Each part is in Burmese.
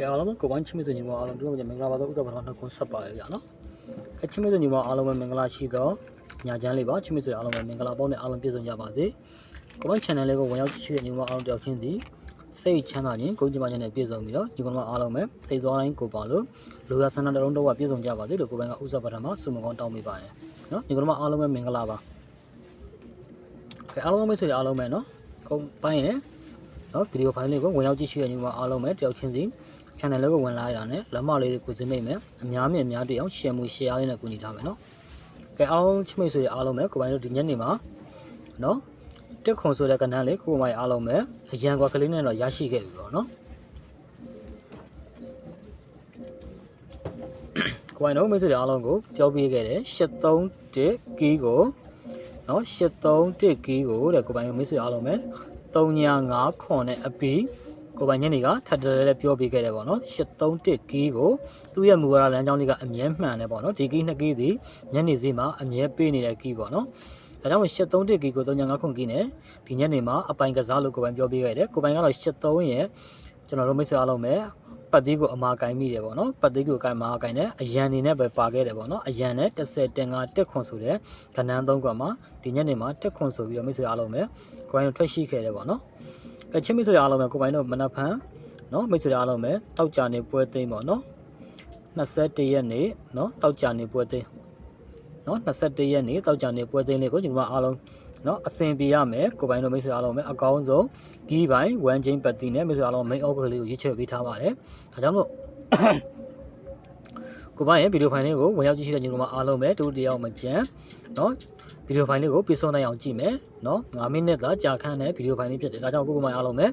ကဲအားလုံးကိုပိုင်းချင်းမသူညီမအားလုံးတို့ကမင်္ဂလာပါတော့ဥဒ္ဒဘာနှကုန်းဆက်ပါရကြနော်အဲချင်းမသူညီမအားလုံးပဲမင်္ဂလာရှိတော့ညာချမ်းလေးပါချင်းမသူအားလုံးပဲမင်္ဂလာပေါင်းနဲ့အားလုံးပြည့်စုံကြပါစေကိုပိုင်း channel လေးကိုဝင်ရောက်ကြည့်ရှုတဲ့ညီမအားလုံးတယောက်ချင်းစီစိတ်ချမ်းသာခြင်းကိုကြီးမခြင်းနဲ့ပြည့်စုံပြီးတော့ညီကောင်မအားလုံးပဲစိတ်သွားတိုင်းကိုပါလို့လူရဆန္ဒတလုံးတော့ပြည့်စုံကြပါစေလို့ကိုပိုင်းကဥစ္စာပထမဆုမကောင်းတောင်းပေးပါတယ်နော်ညီကောင်မအားလုံးပဲမင်္ဂလာပါကဲအားလုံးပဲဆိုရအားလုံးပဲနော်ကိုပိုင်းရဲ့နော်ဗီဒီယိုဖိုင်လေးကိုဝင်ရောက်ကြည့်ရှုတဲ့ညီမအားလုံးပဲတယောက်ချင်းစီ channel လေးကိုဝင်လာရတာနဲ့လက်မလေးကိုစင်းမိတ်မယ်အများမြင့်အများတည်အောင် share မှု share လေးနဲ့ကူညီထားမယ်နော်။ကဲအားလုံးချစ်မိတ်ဆွေတွေအားလုံးပဲကိုပိုင်းတို့ဒီညနေမှာနော်တက်ခွန်ဆိုတဲ့ကဏ္ဍလေးကိုမိုင်အားလုံးပဲအရန်ကွာကလေးနဲ့တော့ရရှိခဲ့ပြီပေါ့နော်။ကိုပိုင်းတို့မိတ်ဆွေတွေအားလုံးကိုပြောပြခဲ့တယ်831ကီးကိုနော်831ကီးကိုတဲ့ကိုပိုင်းတို့မိတ်ဆွေအားလုံးပဲ395ခွန်နဲ့အပီး ကိုပိုင်ညနေကထပ်တလဲလဲပြောပြခဲ့တယ်ပေါ့နော်831ကီးကိုသူ့ရဲ့မူဝါဒလမ်းကြောင်းလေးကအမြဲမှန်တယ်ပေါ့နော်ဒီကီးနှစ်ကီးဒီညနေစီမှာအမြဲပေးနေတဲ့ကီးပေါ့နော်ဒါကြောင့်831ကီးကို395ခွန်ကီးနဲ့ဒီညနေမှာအပိုင်ကစားလို့ကိုပိုင်ပြောပြခဲ့တယ်ကိုပိုင်ကတော့83ရဲ့ကျွန်တော်တို့မိတ်ဆွေအားလုံးပဲပတ်သေးကိုအမာကင်မိတယ်ပေါ့နော်ပတ်သေးကိုကင်မာကင်တယ်အရန်နေနဲ့ပဲပါခဲ့တယ်ပေါ့နော်အရန်နဲ့30တင်5တက်ခွန်ဆိုတဲ့ကဏ္ဍ3ကွာမှာဒီညနေမှာတက်ခွန်ဆိုပြီးတော့မိတ်ဆွေအားလုံးပဲကိုပိုင်တို့ထွက်ရှိခဲ့တယ်ပေါ့နော် ကဲချင်းမိတ်ဆွေအားလုံးပဲကိုပိုင်တို့မနက်ဖန်နော်မိတ်ဆွေအားလုံးပဲတောက်ကြနေပွဲသိမ်းပေါ့နော်21ရက်နေ့နော်တောက်ကြနေပွဲသိမ်းနော်21ရက်နေ့တောက်ကြနေပွဲသိမ်းလေးကိုညီမအားလုံးနော်အစင်ပြရမယ်ကိုပိုင်တို့မိတ်ဆွေအားလုံးပဲအကောင်းဆုံးဂီးပိုင်ဝမ်ချင်းပတ်တီနဲ့မိတ်ဆွေအားလုံး main offer လေးကိုရွေးချယ်ပေးထားပါတယ်ဒါကြောင့်မို့ကိုပိုင်ရဲ့ဗီဒီယိုဖိုင်လေးကိုဝင်ရောက်ကြည့်ရှိတဲ့ညီမအားလုံးပဲတို့တယောက်မကြံနော် ဗီဒီယိုဖိုင်လေးကိုပြဆုံးနိုင်အောင်ကြည့်မယ်နော်9မိနစ်သာကြာခန်းတဲ့ဗီဒီယိုဖိုင်လေးဖြစ်တယ်ဒါကြောင့်ကိုကိုမိုင်အားလုံးပဲ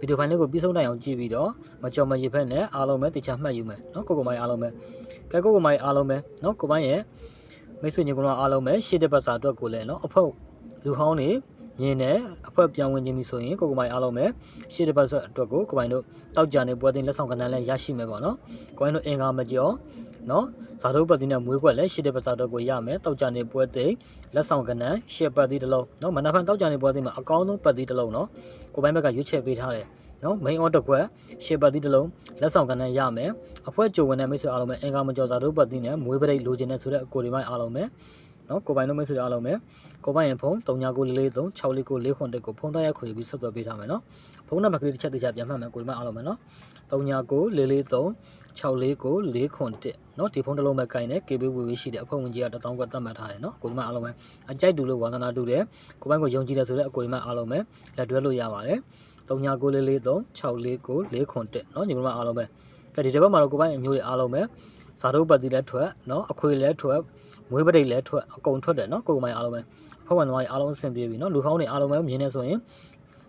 ဗီဒီယိုဖိုင်လေးကိုပြဆုံးနိုင်အောင်ကြည့်ပြီးတော့မကြော်မရစ်ဖက်နဲ့အားလုံးပဲတခြားမှတ်ယူမယ်နော်ကိုကိုမိုင်အားလုံးပဲကဲကိုကိုမိုင်အားလုံးပဲနော်ကိုမိုင်ရဲ့မိတ်ဆွေညီကောင်အားလုံးပဲရှေ့တဲ့ဘက်စာအတွက်ကိုလည်းနော်အဖို့လူဟောင်းနေမြင်တယ်အဖွဲပြောင်းဝင်ခြင်းပြီဆိုရင်ကိုကိုမိုင်အားလုံးပဲရှေ့တစ်ပတ်ဆက်အတွက်ကိုကိုပိုင်တို့တောက်ကြနေပွဲတင်လက်ဆောင်ကဏ္ဍလည်းရရှိမယ်ပေါ့နော်ကိုပိုင်တို့အင်္ဂါမကျော် နော်ဇာတုပတ်တိနဲ့မွေးခွက်လည်းရှစ်တဲ့ပတ်စာတော့ကိုရမယ်တောက်ကြနေပွဲသိလက်ဆောင်ကဏ္ဍရှစ်ပတ်တိတစ်လုံးနော်မနက်ဖြန်တောက်ကြနေပွဲသိမှာအကောင်းဆုံးပတ်တိတစ်လုံးနော်ကိုပိုင်းဘက်ကရွေးချယ်ပေးထားတယ်နော် main order ကွက်ရှစ်ပတ်တိတစ်လုံးလက်ဆောင်ကဏ္ဍရမယ်အဖွဲကြိုဝင်တဲ့မိတ်ဆွေအားလုံးပဲအင်္ဂါမကျော်ဇာတုပတ်တိနဲ့မွေးပရိတ်လိုချင်တဲ့ဆိုတဲ့အကိုဒီမိုင်းအားလုံးပဲ နော်ကိုပိုင်တို့မိတ်ဆွေအားလုံးပဲကိုပိုင်ရင်ဖုန်း399443 6494ကိုဖုန်းတိုက်ရိုက်ခေါ်ယူပြီးဆက်သွယ်ပေးထားမယ်နော်ဖုန်းနံပါတ်ကလေးတစ်ချက်တစ်ချက်ပြန်မှတ်မယ်ကိုဒီမှာအားလုံးပဲနော်399443 649441နော်ဒီဖုန်းတစ်လုံးပဲကင်တယ် KB ဝေဝေးရှိတဲ့အဖွဲ့ဝင်ကြီးကတထောင်ကသတ်မှတ်ထားတယ်နော်ကိုဒီမှာအားလုံးပဲအကြိုက်တူလို့ဝါသနာတူတယ်ကိုပိုင်ကိုယုံကြည်တယ်ဆိုတော့ကိုဒီမှာအားလုံးပဲလက်တွဲလို့ရပါတယ်399443 649441နော်ညီမတို့အားလုံးပဲကဲဒီတစ်ပတ်မှာတော့ကိုပိုင်အမျိုးတွေအားလုံးပဲဇာတုပ္ပတိလည်းထွက်နော်အခွေလည်းထွက် မွေးပတိတ်လည်းထွက်အကုန်ထွက်တယ်နော်ကိုယ်ပိုင်အားလုံးပဲအဖွဲ့ဝင်သမားတွေအားလုံးအဆင်ပြေပြီနော်လူဟောင်းတွေအားလုံးပဲမြင်နေဆိုရင်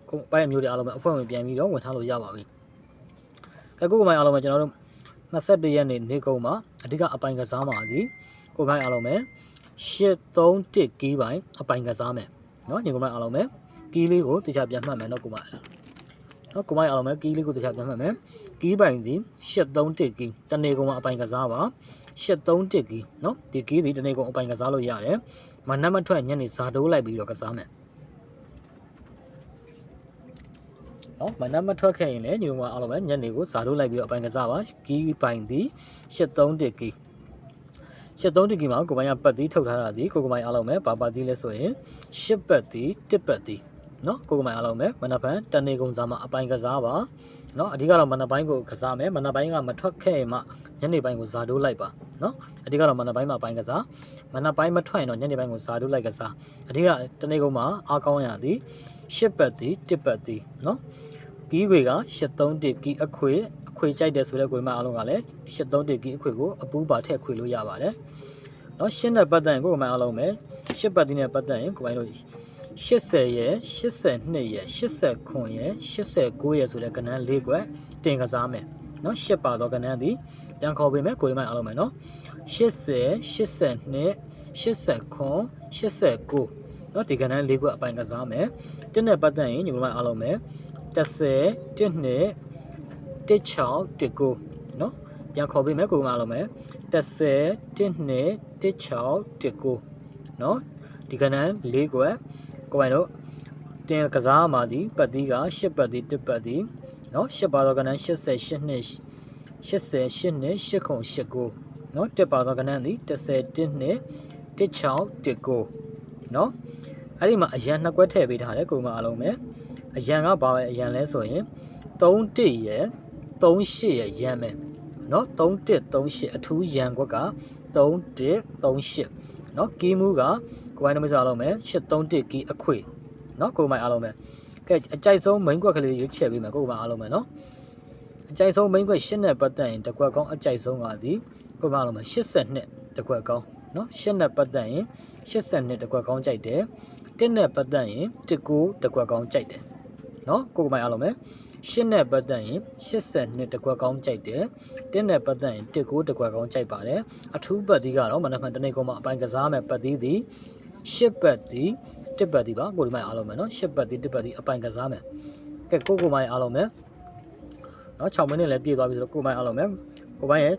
ကိုယ်ပိုင်မျိုးတွေအားလုံးပဲအဖွဲ့ဝင်ပြန်ပြီးတော့ဝင်ထားလို့ရပါပြီကဲကိုယ်ပိုင်အားလုံးပဲကျွန်တော်တို့21ရက်နေ့နေ့ကုန်မှာအဓိကအပိုင်ကစားမှာဒီကိုယ်ပိုင်အားလုံးပဲ831ကီးပိုင်အပိုင်ကစားမယ်နော်ညီကိုယ်ပိုင်အားလုံးပဲကီးလေးကိုတခြားပြန်မှတ်မယ်နော်ကိုယ်ပိုင်နော်ကိုမိုင်းအောင်မယ်ကီးလေးကိုတခြားပြန်မှတ်မယ်ကီးပိုင်ဒီ831ကီးတနေကုန်မှာအပိုင်ကစားပါ 831ကီးเนาะဒီကီးဒီတနေကုန်းအပိုင်ကစားလို့ရတယ်မနက်မထွက်ညနေစာတိုးလိုက်ပြီးတော့ကစားမယ်နော်မနက်မထွက်ခဲ့ရင်လည်းညီမအားလုံးပဲညနေကိုဇာတို့လိုက်ပြီးတော့အပိုင်ကစားပါကီးပိုင်သည်73ကီး73ကီးမှာကိုပိုင်ကပတ်သည်ထုတ်ထားတာဒီကိုကိုပိုင်အားလုံးပဲဘာပါသည်လဲဆိုရင်10ပတ်သည်1ပတ်သည်နော်ကိုကိုပိုင်အားလုံးပဲမနက်ဖြန်တနေကုန်စားမှာအပိုင်ကစားပါ နော်အဓိကတော့မနက်ပိုင်းကိုကစားမယ်မနက်ပိုင်းကမထွက်ခဲ့ရင်မှညနေပိုင်းကိုဇာတို့လိုက်ပါနော်အဓိကတော့မနက်ပိုင်းမှာအပိုင်ကစားမနက်ပိုင်းမထွက်ရင်တော့ညနေပိုင်းကိုဇာတို့လိုက်ကစားအဓိကတနေကုန်မှာအားကောင်းရသည်10ပတ်သည်1ပတ်သည်နော်ကီးခွေက73ကီးအခွေအခွေကြိုက်တယ်ဆိုတဲ့ကိုယ်မအားလုံးကလည်း73ကီးအခွေကိုအပူးပါထည့်ခွေလို့ရပါတယ်။နော်ရှင်းတဲ့ပတ်သက်ရင်ကိုယ်မအားလုံးပဲရှစ်ပတ်တင်းနဲ့ပတ်သက်ရင်ကိုယ်ပိုင်းတို့ 80ရဲ့82ရဲ့89ရဲ့89ရဲ့ဆိုတဲ့ကဏ္ဍ၄ကွက်တင်ကစားမယ်။နော်ရှစ်ပါတော့ကဏ္ဍသည်ပြန်ခေါ်ပေးမယ်ကိုယ်မအားလုံးပဲနော်80 82 89 89နော်ဒီကဏ္ဍ၄ကွက်အပိုင်ကစားမယ်။တင်းနဲ့ပတ်သက်ရင်ညီမအားလုံးပဲ30 1နှစ်16 19เนาะပြန်ခေါ်ပေးမယ်ကိုကမအားလုံးပဲ30 1နှစ်16 19เนาะဒီကဏ္ဍ၄ကွယ် ကိုပိုင်တို့တင်ကစားမှာဒီပတ်သီးက8ပတ်သီး1ပတ်သီးเนาะ8ပါတော့ကဏ္ဍ88နှစ် 88နဲ့8989เนาะတက်ပါသောကဏ္ဍသည်31နဲ့1619เนาะအဲ့ဒီမှာအရန်နှစ်ကွက်ထည့်ပေးထားတယ်ကိုယ်မအားလုံးပဲအရန်ကဘာပဲအရန်လဲဆိုရင်31ရယ်38ရယ်ရန်မယ်เนาะ3138အထူးရန်ကွက်က3138เนาะကီးမှုက ကိုမိုင်းနမိတ်ဆိုအားလုံးပဲ831 key အခွေနော်ကိုမိုင်းအားလုံးပဲကဲအကြိုက်ဆုံး main ကွက်ကလေးရွေးချယ်ပေးမယ်ကိုမိုင်းအားလုံးပဲနော်အကြိုက်ဆုံး main ကွက်8နဲ့ပတ်သက်ရင်တကွက်ကောင်းအကြိုက်ဆုံးကဒီကိုမိုင်းအားလုံးပဲ82တကွက်ကောင်းနော်8နဲ့ပတ်သက်ရင်82တကွက်ကောင်းကြိုက်တယ်1နဲ့ပတ်သက်ရင်19တကွက်ကောင်းကြိုက်တယ်နော်ကိုမိုင်းအားလုံးပဲ8နဲ့ပတ်သက်ရင်82တကွက်ကောင်းကြိုက်တယ်1နဲ့ပတ်သက်ရင်19တကွက်ကောင်းကြိုက်ပါတယ်အထူးပတ်သီးကတော့မနက်ဖြန်တနေ့ကောမှအပိုင်းကစားမယ်ပတ်သီးသည် ရှစ်ပတ်သည်တစ်ပတ်သည်ပါကိုဒီမိုင်အားလုံးမယ်နော်ရှစ်ပတ်သည်တစ်ပတ်သည်အပိုင်ကစားမယ်ကဲကိုကိုမိုင်အားလုံးမယ်နော်6မိနစ်လည်းပြည့်သွားပြီဆိုတော့ကိုမိုင်အားလုံးမယ်ကိုမိုင်ရဲ့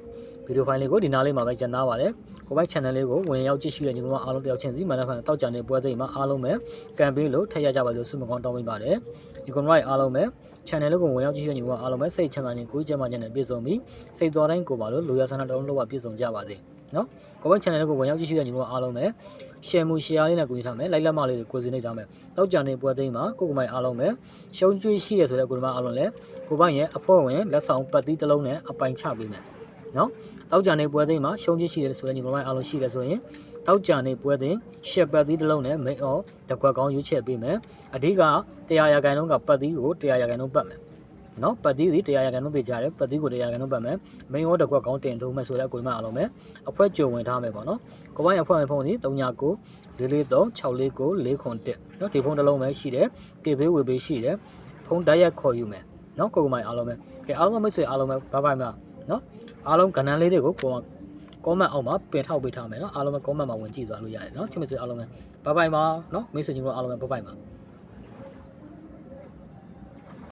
ဗီဒီယိုဖိုင်လေးကိုဒီနားလေးမှာပဲကျန်သားပါတယ်ကိုမိုင် channel လေးကိုဝင်ရောက်ကြည့်ရှုတဲ့ညီကောင်အားလုံးတယောက်ချင်းစီမန္တလေးတောက်ကြံနေပွဲသိမ်းမှာအားလုံးပဲကမ်ပိန်းလို့ထည့်ရကြပါလို့ဆုမကောင်းတောင်းပေးပါတယ်ညီကောင်တို့အားလုံးပဲ channel လေးကိုဝင်ရောက်ကြည့်ရှုတဲ့ညီကောင်အားလုံးပဲစိတ်ချမ်းသာခြင်းကိုယ်ကျန်းမာခြင်းနဲ့ပြည့်စုံပြီးစိတ်တော်တိုင်းကိုပါလို့လူရဆန္ဒတော်လုံးလောက်ပြည့်စုံကြပါစေ။ နော်ကိုဘက် channel ကိုဝင်ရောက်ကြည့်ရှုတဲ့ညီတို့အားလုံးပဲ share မှု share လေးနဲ့ကူညီထားမယ် like လက်မလေးတွေကိုစနေထားမယ်တောက်ကြံနေပွဲသိမ်းမှာကိုကမိုင်အားလုံးပဲရှုံးကျွေးရှိတယ်ဆိုတဲ့ကိုကမိုင်အားလုံးလည်းကိုဘက်ရဲ့အဖွဲ့ဝင်လက်ဆောင်ပတ်သီးတစ်လုံးနဲ့အပိုင်ချပေးမယ်နော်တောက်ကြံနေပွဲသိမ်းမှာရှုံးကျွေးရှိတယ်ဆိုတဲ့ညီတို့အားလုံးရှိတယ်ဆိုရင်တောက်ကြံနေပွဲသိမ်း share ပတ်သီးတစ်လုံးနဲ့ main off တကွက်ကောင်းရွေးချယ်ပေးမယ်အဓိက100ရာခိုင်နှုန်းကပတ်သီးကို100ရာခိုင်နှုန်းပတ်မယ် နော်ပတ်သီးဒီတရားရဂိုင်လုံးသိကြတယ်ပတ်သီးကိုတရားရဂိုင်လုံးပတ်မယ်မိန်အော်တကွက်ကောင်းတင်ထုံးမယ်ဆိုတဲ့ကိုယ်မအားလုံးပဲအဖွဲ့ကြုံဝင်ထားမယ်ပေါ့နော်ကိုပိုင်အဖွဲ့ဝင်ဖုန်းဒီ39 443 649 401နော်ဒီဖုန်းတစ်လုံးပဲရှိတယ်ကေဘေးဝေဘေးရှိတယ်ဖုန်းတိုက်ရိုက်ခေါ်ယူမယ်နော်ကိုကမိုင်အားလုံးပဲကဲအားလုံးမိတ်ဆွေအားလုံးပဲဘိုင်ဘိုင်မှာနော်အားလုံးကဏ္ဍလေးတွေကိုကိုကောမန့်အောက်မှာပင်ထောက်ပေးထားမယ်နော်အားလုံးပဲကောမန့်မှာဝင်ကြည့်သွားလို့ရတယ်နော်ချစ်မိတ်ဆွေအားလုံးပဲဘိုင်ဘိုင်မှာနော်မိတ်ဆွေညီတို့အားလုံးပဲဘိုင်ဘိုင်မှာ